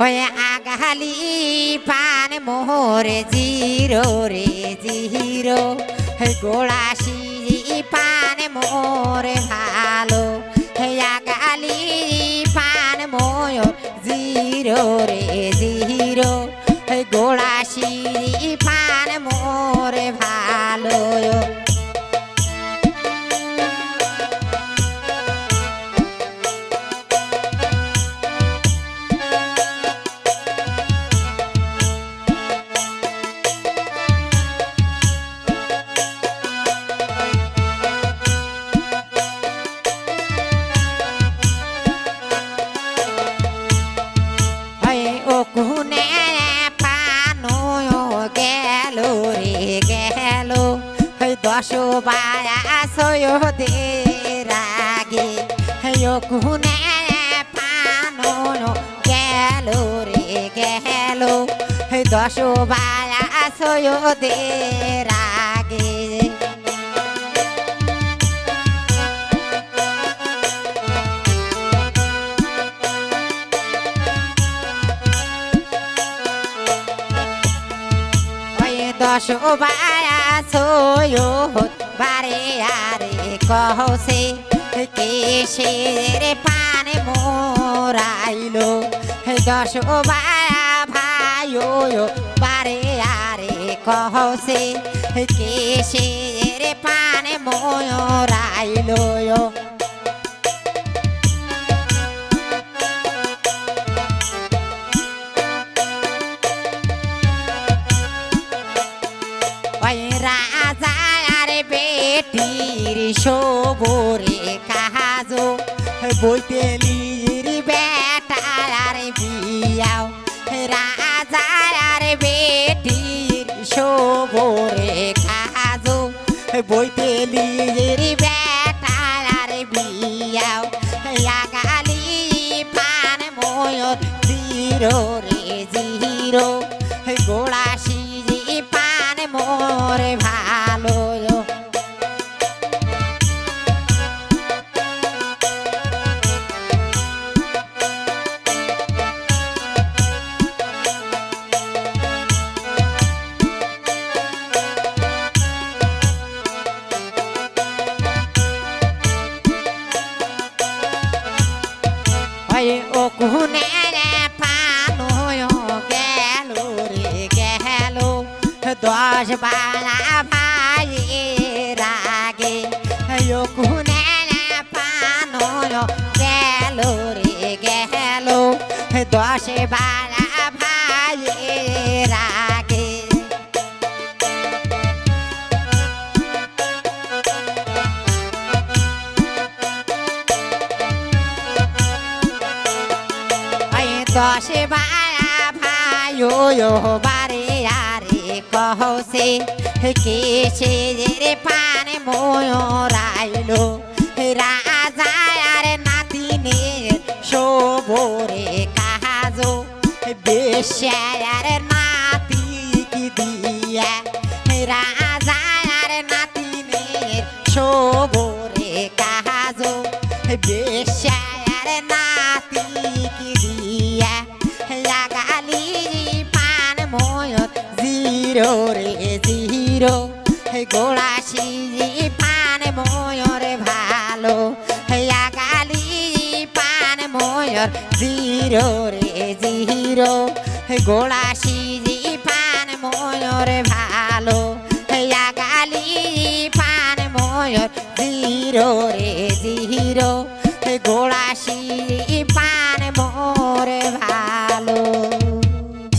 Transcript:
হয়ে আগালি পান মোহরে জিরো রে জিরো। হে গোড়াশি পান মোরে ভালো হে আগালি পান মোর জিরো রে জিরো। হে গোড়াশি পান মোরে ভালো। দশ বায়া সয় দে রাগে হই ও কুনে পানো গেল রে গেল। দশ বায়া সয় দে রাগে দশ বায়া সোয়ো বারে আরে কহসে কেশের পানে মোরাইলো দশ বায়া ভাইও বারে আরে কহসে কেশের পানে মোরাইলো বেটির শোভরে কাহাজো বইতেলির বেটা আর বিয়াও। রাজা আর বেটির শোভরে কাহাজো বইতেলির বেটা আর বিয়াও। আগালি পান ময়ূর রে জিরো। গোড়া ওই ও কুনে পানো গেল রে, গেল। দশ বালা ভাই রাগে ও কুনে পানো গেল রে, গেল। দশ বালা দশে বায়া ভাইও বারে আরে কহসে কেসে রে পানে মোরাইলো রাজা আর নাতিনের শোভরে কাহাজো বেশ্যার নাতি কি দিয়া? রাজা আর নাতিনের শোভরে কাহাজো বেশ্যার জিরো রে জিরো গোড়া সিজি, পান ময়ূর ভালো। লাগালি পান ময়ূর জিরো রে জিরো। গোড়া সিজি, পান ময়ূর ভালো। লাগালি পান ময়ূর জিরো রে জিরো। গোড়া সিজি